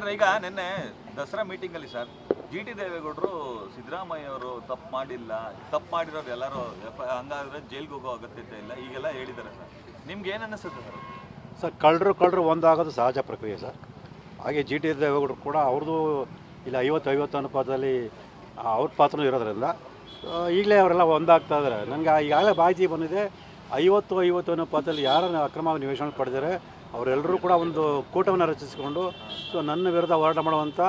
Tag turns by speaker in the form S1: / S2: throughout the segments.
S1: Sir, ಈಗ ನಿನ್ನೆ Dasara meeting ಅಲ್ಲಿ ಸರ್ ಜಿ ಟಿ ದೇವೇಗೌಡರು ಸಿದ್ದರಾಮಯ್ಯ ಅವರು ತಪ್ಪು ಮಾಡಿಲ್ಲ, ತಪ್ಪು ಮಾಡಿರೋರು ಎಲ್ಲರೂ, ಹಂಗಾದ್ರೆ ಜೈಲ್ಗೆ ಹೋಗೋ ಅಗತ್ಯತೆ ಇಲ್ಲ, ಈಗೆಲ್ಲ ಹೇಳಿದ್ದಾರೆ ಸರ್. ನಿಮ್ಗೆ ಏನು ಅನ್ನಿಸುತ್ತೆ ಸರ್?
S2: ಸರ್, ಕಳ್ಳರು ಕಳ್ಳರು ಒಂದಾಗೋದು ಸಹಜ ಪ್ರಕ್ರಿಯೆ ಸರ್. ಹಾಗೆ ಜಿ ಟಿ ದೇವೇಗೌಡರು ಕೂಡ ಅವ್ರದ್ದು ಇಲ್ಲ ಐವತ್ತು ಐವತ್ತು ಅನುಪಾತದಲ್ಲಿ ಅವ್ರ ಪಾತ್ರನೂ ಇರೋದ್ರಿಂದ ಈಗಲೇ ಅವರೆಲ್ಲ ಒಂದಾಗ್ತಾ ಇದ್ದಾರೆ. ನನಗೆ ಈಗಾಗಲೇ ಮಾಹಿತಿ ಬಂದಿದೆ, ಐವತ್ತು ಐವತ್ತು ಅನುಪಾತದಲ್ಲಿ ಯಾರನ್ನು ಅಕ್ರಮ ನಿವೇಶನ ಪಡೆದರೆ ಅವರೆಲ್ಲರೂ ಕೂಡ ಒಂದು ಕೂಟವನ್ನು ರಚಿಸಿಕೊಂಡು, ಸೊ ನನ್ನ ವಿರುದ್ಧ ಹೋರಾಟ ಮಾಡುವಂಥ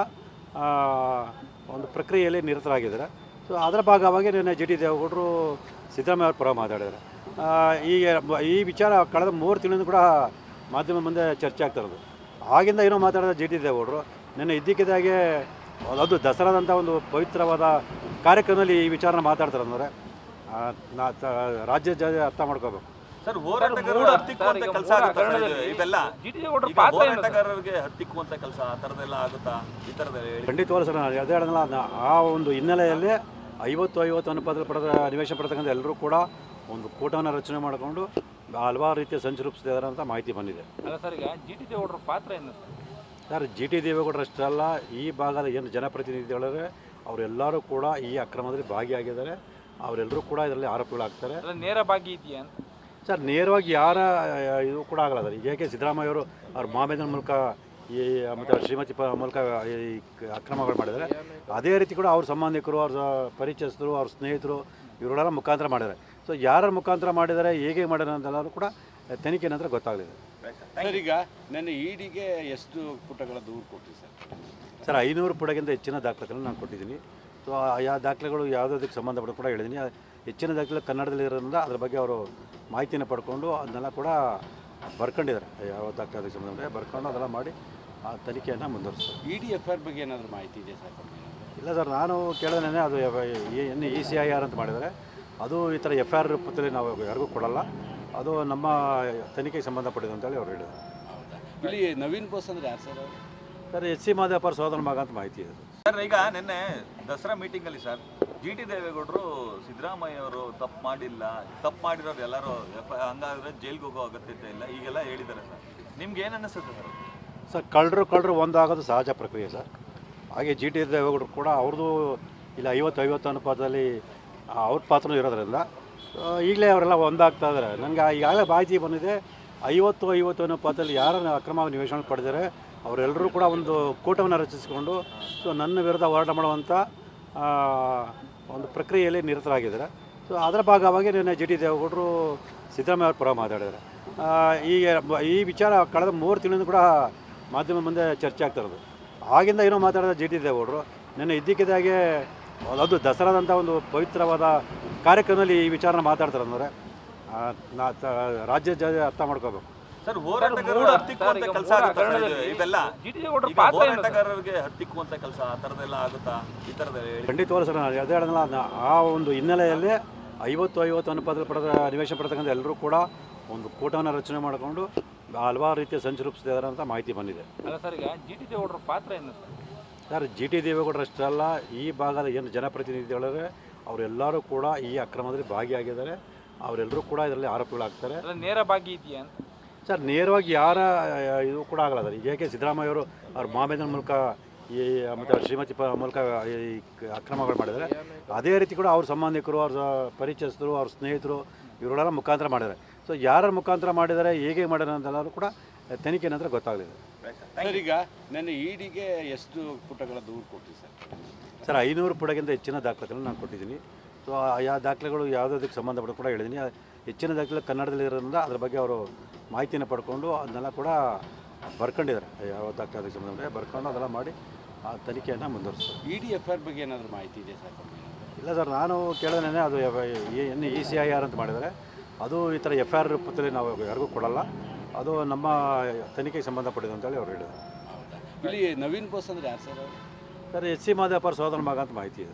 S2: ಒಂದು ಪ್ರಕ್ರಿಯೆಯಲ್ಲಿ ನಿರತರಾಗಿದ್ದಾರೆ. ಸೊ ಅದರ ಭಾಗವಾಗಿ ನಿನ್ನೆ ಜಿ ಡಿ ದೇವೇಗೌಡರು ಸಿದ್ದರಾಮಯ್ಯ ಅವ್ರ ಪರ ಮಾತಾಡಿದ್ದಾರೆ. ಈಗ ಈ ವಿಚಾರ ಕಳೆದ ಮೂರು ತಿಂಗಳಿಂದ ಕೂಡ ಮಾಧ್ಯಮ ಮುಂದೆ ಚರ್ಚೆ ಆಗ್ತಾ ಇರೋದು. ಆಗಿಂದ ಏನೋ ಮಾತಾಡಿದ ಜಿ ಡಿ ದೇವೇಗೌಡರು, ನಿನ್ನೆ ಇದ್ದಕ್ಕಿದ್ದಾಗೆ ಅದು ದಸರಾದಂಥ ಒಂದು ಪವಿತ್ರವಾದ ಕಾರ್ಯಕ್ರಮದಲ್ಲಿ ಈ ವಿಚಾರನ ಮಾತಾಡ್ತಾರೆ ಅಂದರೆ ನಾ ರಾಜ್ಯ ಅರ್ಥ ಮಾಡ್ಕೋಬೇಕು.
S1: ಸರ್ ಹೋರಾಟಗಾರರು ಹತ್ತಿಕ್ಕುವಂತ ಕೆಲಸ ಆಗುತ್ತಾ? ಇವೆಲ್ಲ? ಹೋರಾಟಗಾರರಿಗೆ ಹತ್ತಿಕ್ಕುವಂತ ಕೆಲಸ ಆ ಥರದ್ದೆಲ್ಲ ಆಗುತ್ತಾ ಈ
S2: ಖಂಡಿತವಾಗ್ಲೂ ಸರ್ ನಾನು ಅದೇ ಹೇಳೋದಲ್ಲ ಆ ಒಂದು ಹಿನ್ನೆಲೆಯಲ್ಲಿ ಐವತ್ತು ಐವತ್ತು ಅನುಪಾತದಲ್ಲಿ ಪಡೆದ ನಿವೇಶನ ಪಡ್ತಕ್ಕಂಥ ಎಲ್ಲರೂ ಕೂಡ ಒಂದು ಕೂಟವನ್ನು ರಚನೆ ಮಾಡಿಕೊಂಡು ಹಲವಾರು ರೀತಿಯ ಸಂಚು ರೂಪಿಸ್ತಿದ್ದಾರೆ ಅಂತ ಮಾಹಿತಿ ಬಂದಿದೆ
S3: ಅಲ್ಲ ಸರ್ ಈಗ ಜಿ ಟಿ ದೇವೇಗೌಡರ ಪಾತ್ರ ಏನು ಸರ್?
S2: ಜಿ ಟಿ ಈ ಭಾಗದ ಏನು ಜನಪ್ರತಿನಿಧಿಗಳಿವೆ ಅವರೆಲ್ಲರೂ ಕೂಡ ಈ ಅಕ್ರಮದಲ್ಲಿ ಭಾಗಿಯಾಗಿದ್ದಾರೆ ಅವರೆಲ್ಲರೂ ಕೂಡ ಇದರಲ್ಲಿ ಆರೋಪಿಗಳಾಗ್ತಾರೆ
S3: ಅಲ್ಲ ನೇರ ಭಾಗಿ ಇದೆಯಾ ಅಂತ
S2: ಸರ್ ನೇರವಾಗಿ ಯಾರ ಇದು ಕೂಡ ಆಗಲ್ಲ ಸರ್. ಏಕೆ ಸಿದ್ದರಾಮಯ್ಯ ಅವರು ಅವ್ರ ಮಾಮೇಜನ ಮೂಲಕ ಈ ಮತ್ತು ಶ್ರೀಮತಿ ಪ ಮೂಲಕ ಈ ಅಕ್ರಮಗಳು ಮಾಡಿದ್ದಾರೆ. ಅದೇ ರೀತಿ ಕೂಡ ಅವ್ರ ಸಂಬಂಧಿಕರು ಅವ್ರ ಪರಿಚಯಸ್ಥರು ಅವ್ರ ಸ್ನೇಹಿತರು ಇವರೆಲ್ಲ ಮುಖಾಂತರ ಮಾಡಿದ್ದಾರೆ. ಸೊ ಯಾರ ಮುಖಾಂತರ ಮಾಡಿದ್ದಾರೆ ಹೇಗೆ ಮಾಡಿದ್ದಾರೆ ಅಂತೆಲ್ಲರೂ ಕೂಡ ತನಿಖೆ ನಂತರ ಗೊತ್ತಾಗಲಿದೆ.
S4: ಸರ್ ಈಗ ನನ್ನ ಇಡಿಗೆ ಎಷ್ಟು ಪುಟಗಳ ದೂರು ಕೊಟ್ಟಿದೆ ಸರ್?
S2: ಸರ್ ಐನೂರು ಪುಟಗಿಂತ ಹೆಚ್ಚಿನ ದಾಖಲೆಗಳನ್ನು ನಾನು ಕೊಟ್ಟಿದ್ದೀನಿ. ಸೊ ಆ ದಾಖಲೆಗಳು ಯಾವುದಕ್ಕೆ ಸಂಬಂಧಪಟ್ಟ ಕೂಡ ಹೇಳಿದ್ದೀನಿ. ಹೆಚ್ಚಿನ ದಾಖಲೆ ಕನ್ನಡದಲ್ಲಿ ಇರೋದ್ರಿಂದ ಅದ್ರ ಬಗ್ಗೆ ಅವರು ಮಾಹಿತಿಯನ್ನು ಪಡ್ಕೊಂಡು ಅದನ್ನೆಲ್ಲ ಕೂಡ ಬರ್ಕೊಂಡಿದ್ದಾರೆ. ಯಾವ ದಾಖಲೆ ಅದಕ್ಕೆ ಸಂಬಂಧಪಟ್ಟ ಬರ್ಕೊಂಡು ಅದೆಲ್ಲ ಮಾಡಿ ಆ ತನಿಖೆಯನ್ನು ಮುಂದುವರಿಸ್ತಾರೆ.
S4: ಡಿ ಎಫ್ ಐ ಆರ್ ಬಗ್ಗೆ ಏನಾದರೂ ಮಾಹಿತಿ ಇದೆ ಸರ್
S2: ಇಲ್ಲ ಸರ್ ನಾನು ಕೇಳಿದ್ರೆ ಅದು N E C I R ಅಂತ ಮಾಡಿದ್ದಾರೆ. ಅದು ಈ ಥರ ಎಫ್ ಐ ಆರ್ ರೂಪದಲ್ಲಿ ನಾವು ಯಾರಿಗೂ ಕೊಡಲ್ಲ. ಅದು ನಮ್ಮ ತನಿಖೆಗೆ ಸಂಬಂಧಪಟ್ಟಿದೆ ಅಂತೇಳಿ ಅವ್ರು ಹೇಳಿದರು
S4: ಹೌದಾ? ಇಲ್ಲಿ ನವೀನ್ ಬೋಸ್ ಅಂದರೆ ಯಾರು ಸರ್
S2: ಸರ್ ಎಚ್ ಸಿ ಮಾದೇವಪ್ಪರ ಸೋದರ ಮಗ ಅಂತ ಮಾಹಿತಿ ಇದೆ.
S1: ಸರ್ ಈಗ ನಿನ್ನೆ ದಸರಾ ಮೀಟಿಂಗಲ್ಲಿ ಸರ್ ಜಿ ಟಿ ದೇವೇಗೌಡರು ಸಿದ್ದರಾಮಯ್ಯ ಅವರು ತಪ್ಪು ಮಾಡಿಲ್ಲ. ತಪ್ಪು ಮಾಡಿರೋರು ಎಲ್ಲರೂ ಎಫ್ ಹಂಗಾದ್ರೆ ಜೈಲ್ಗೆ ಹೋಗೋ ಅಗತ್ಯತೆ ಇಲ್ಲ. ಈಗೆಲ್ಲ ಹೇಳಿದ್ದಾರೆ ಸರ್. ನಿಮ್ಗೆ ಏನು ಅನ್ನಿಸುತ್ತೆ ಸರ್?
S2: ಸರ್, ಕಳ್ಳರು ಕಳ್ಳರು ಒಂದಾಗೋದು ಸಹಜ ಪ್ರಕ್ರಿಯೆ ಸರ್. ಹಾಗೆ ಜಿ ಟಿ ದೇವೇಗೌಡರು ಕೂಡ ಅವ್ರದ್ದು ಇಲ್ಲ ಐವತ್ತು ಐವತ್ತು ಅನುಪಾತದಲ್ಲಿ ಅವ್ರ ಪಾತ್ರನೂ ಇರೋದ್ರಿಂದ ಈಗಲೇ ಅವರೆಲ್ಲ ಒಂದಾಗ್ತಾ ಇದ್ದಾರೆ ನನಗೆ ಈಗಾಗಲೇ ಮಾಹಿತಿ ಬಂದಿದೆ, ಐವತ್ತು ಐವತ್ತು ಅನುಪಾತದಲ್ಲಿ ಯಾರನ್ನು ಅಕ್ರಮ ನಿವೇಶನ ಪಡೆದರೆ ಅವರೆಲ್ಲರೂ ಕೂಡ ಒಂದು ಕೂಟವನ್ನು ರಚಿಸಿಕೊಂಡು, ಸೊ ನನ್ನ ವಿರುದ್ಧ ಹೋರಾಟ ಮಾಡುವಂಥ ಒಂದು ಪ್ರಕ್ರಿಯೆಯಲ್ಲಿ ನಿರತರಾಗಿದ್ದಾರೆ. ಸೊ ಅದರ ಭಾಗವಾಗಿ ನಿನ್ನೆ ಜಿ ಟಿ ದೇವೇಗೌಡರು ಸಿದ್ದರಾಮಯ್ಯ ಅವ್ರ ಪರ ಮಾತಾಡಿದ್ದಾರೆ. ಈ ಈ ವಿಚಾರ ಕಳೆದ ಮೂರು ತಿಂಗಳಿಂದ ಕೂಡ ಮಾಧ್ಯಮ ಮುಂದೆ ಚರ್ಚೆ ಆಗ್ತಾ ಇರೋದು. ಆಗಿಂದ ಏನೋ ಮಾತಾಡಿದ ಜಿ ಟಿ ದೇವೇಗೌಡರು, ನಿನ್ನೆ ಇದ್ದಕ್ಕಿದ್ದಾಗೆ ಅದು ದಸರಾದಂಥ ಒಂದು ಪವಿತ್ರವಾದ ಕಾರ್ಯಕ್ರಮದಲ್ಲಿ ಈ ವಿಚಾರನ ಮಾತಾಡ್ತಾರೆ ಅಂದರೆ ನಾ ರಾಜ್ಯ ಅರ್ಥ ಮಾಡ್ಕೋಬೇಕು.
S1: ಸರ್ ಹೋರಾಟಗಾರರು ಹತ್ತಿಕ್ಕುವಂತ ಕೆಲಸ ಆಗುತ್ತಾ ಸರ್ ಇದು? ಇವೆಲ್ಲ
S3: ಜಿ ಟಿ ದೇವೇಗೌಡರ
S1: ಈಗ
S3: ಪಾತ್ರ ಏನು ಸರ್?
S1: ಹೋರಾಟಗಾರರಿಗೆ ಹತ್ತಿಕ್ಕುವಂತ ಕೆಲಸ ಆ ಥರದ್ದೆಲ್ಲ ಆಗುತ್ತಾ ಈ ಥರದ್ದೆಲ್ಲ ಹೇಳಿ
S2: ಖಂಡಿತವಾಗ್ಲೂ ಸರ್ ನಾನು ಅದೇ ಹೇಳೋದಲ್ಲ ಆ ಒಂದು ಹಿನ್ನೆಲೆಯಲ್ಲಿ ಐವತ್ತು ಐವತ್ತು ಅನುಪಾತದಲ್ಲಿ ಪಡೆದ ನಿವೇಶನ ಪಡ್ತಕ್ಕಂಥ ಎಲ್ಲರೂ ಕೂಡ ಒಂದು ಕೂಟವನ್ನು ರಚನೆ ಮಾಡಿಕೊಂಡು ಹಲವಾರು ರೀತಿಯ ಸಂಚು ರೂಪಿಸ್ತಿದ್ದಾರೆ ಅಂತ ಮಾಹಿತಿ ಬಂದಿದೆ
S3: ಅಲ್ಲ ಸರ್ ಈಗ ಜಿ ಟಿ ದೇವೇಗೌಡರ ಪಾತ್ರ ಏನು ಸರ್?
S2: ಸರ್ ಜಿ ಟಿ ದೇವೇಗೌಡರಷ್ಟೇ ಅಲ್ಲ ಈ ಭಾಗದ ಏನು ಜನಪ್ರತಿನಿಧಿಗಳಿವೆ ಅವರೆಲ್ಲರೂ ಕೂಡ ಈ ಅಕ್ರಮದಲ್ಲಿ ಭಾಗಿಯಾಗಿದ್ದಾರೆ ಅವರೆಲ್ಲರೂ ಕೂಡ ಇದರಲ್ಲಿ ಆರೋಪಿಗಳಾಗ್ತಾರೆ
S3: ಅಲ್ಲ ನೇರ ಭಾಗಿ ಇದೆಯಾ ಅಂತ
S2: ಸರ್ ನೇರವಾಗಿ ಯಾರ ಇದು ಕೂಡ ಆಗಲ್ಲ ಸರ್. ಏಕೆ ಸಿದ್ದರಾಮಯ್ಯ ಅವರು ಅವ್ರ ಮಾಮೇದನ ಮೂಲಕ ಈ ಮತ್ತು ಶ್ರೀಮತಿ ಪ ಮೂಲಕ ಈ ಕ- ಅಕ್ರಮಗಳು ಮಾಡಿದ್ದಾರೆ. ಅದೇ ರೀತಿ ಕೂಡ ಅವ್ರ ಸಂಬಂಧಿಕರು ಅವ್ರ ಪರಿಚಯಸ್ಥರು ಅವ್ರ ಸ್ನೇಹಿತರು ಇವರೆಲ್ಲ ಮುಖಾಂತರ ಮಾಡಿದ್ದಾರೆ. ಸೊ ಯಾರ ಮುಖಾಂತರ ಮಾಡಿದ್ದಾರೆ ಹೇಗೆ ಮಾಡಿದ್ದಾರೆ ಅಂತೆಲ್ಲರೂ ಕೂಡ ತನಿಖೆ ನಂತರ ಗೊತ್ತಾಗಲಿದೆ.
S4: ಸರ್ ಈಗ ನನ್ನ ಈಡಿಗೆ ಎಷ್ಟು ಪುಟಗಳ ದೂರು ಕೊಟ್ಟಿದೆ ಸರ್?
S2: ಸರ್ ಐನೂರು ಪುಟಗಿಂತ ಹೆಚ್ಚಿನ ದಾಖಲೆಗಳನ್ನು ನಾನು ಕೊಟ್ಟಿದ್ದೀನಿ. ಸೊ ಆಯಾ ದಾಖಲೆಗಳು ಯಾವುದಕ್ಕೆ ಸಂಬಂಧಪಟ್ಟು ಕೂಡ ಹೇಳಿದ್ದೀನಿ. ಹೆಚ್ಚಿನ ದಾಖಲೆ ಕನ್ನಡದಲ್ಲಿ ಇರೋದ್ರಿಂದ ಅದ್ರ ಬಗ್ಗೆ ಅವರು ಮಾಹಿತಿಯನ್ನು ಪಡ್ಕೊಂಡು ಅದನ್ನೆಲ್ಲ ಕೂಡ ಬರ್ಕೊಂಡಿದ್ದಾರೆ. ಯಾವ ದಾಖಲೆ ಅದಕ್ಕೆ ಸಂಬಂಧಪಟ್ಟ ಬರ್ಕೊಂಡು ಅದೆಲ್ಲ ಮಾಡಿ ಆ ತನಿಖೆಯನ್ನು ಮುಂದುವರಿಸ್ತಾರೆ.
S4: ಇಡಿ ಎಫ್ ಐ ಆರ್ ಬಗ್ಗೆ ಏನಾದರೂ ಮಾಹಿತಿ ಇದೆ ಸರ್
S2: ಇಲ್ಲ ಸರ್ ನಾನು ಕೇಳಿದ್ರೆ ಅದು ಏನು ಇ ಸಿ ಐ ಆರ್ ಅಂತ ಮಾಡಿದ್ದಾರೆ. ಅದು ಈ ಥರ ಎಫ್ ಐ ಆರ್ ರೂಪದಲ್ಲಿ ನಾವು ಯಾರಿಗೂ ಕೊಡಲ್ಲ. ಅದು ನಮ್ಮ ತನಿಖೆಗೆ ಸಂಬಂಧಪಟ್ಟಿದೆ ಅಂತೇಳಿ ಅವ್ರು ಹೇಳಿದ್ದಾರೆ.
S4: ಹೌದಾ? ಇಲ್ಲಿ ನವೀನ್ ಬೋಸ್ ಅಂದರೆ ಯಾರು ಸರ್
S2: ಸರ್ ಎಚ್ ಸಿ ಮಾದೇವಪ್ಪರ ಸೋದರ ಮಗ ಅಂತ ಮಾಹಿತಿ ಇದೆ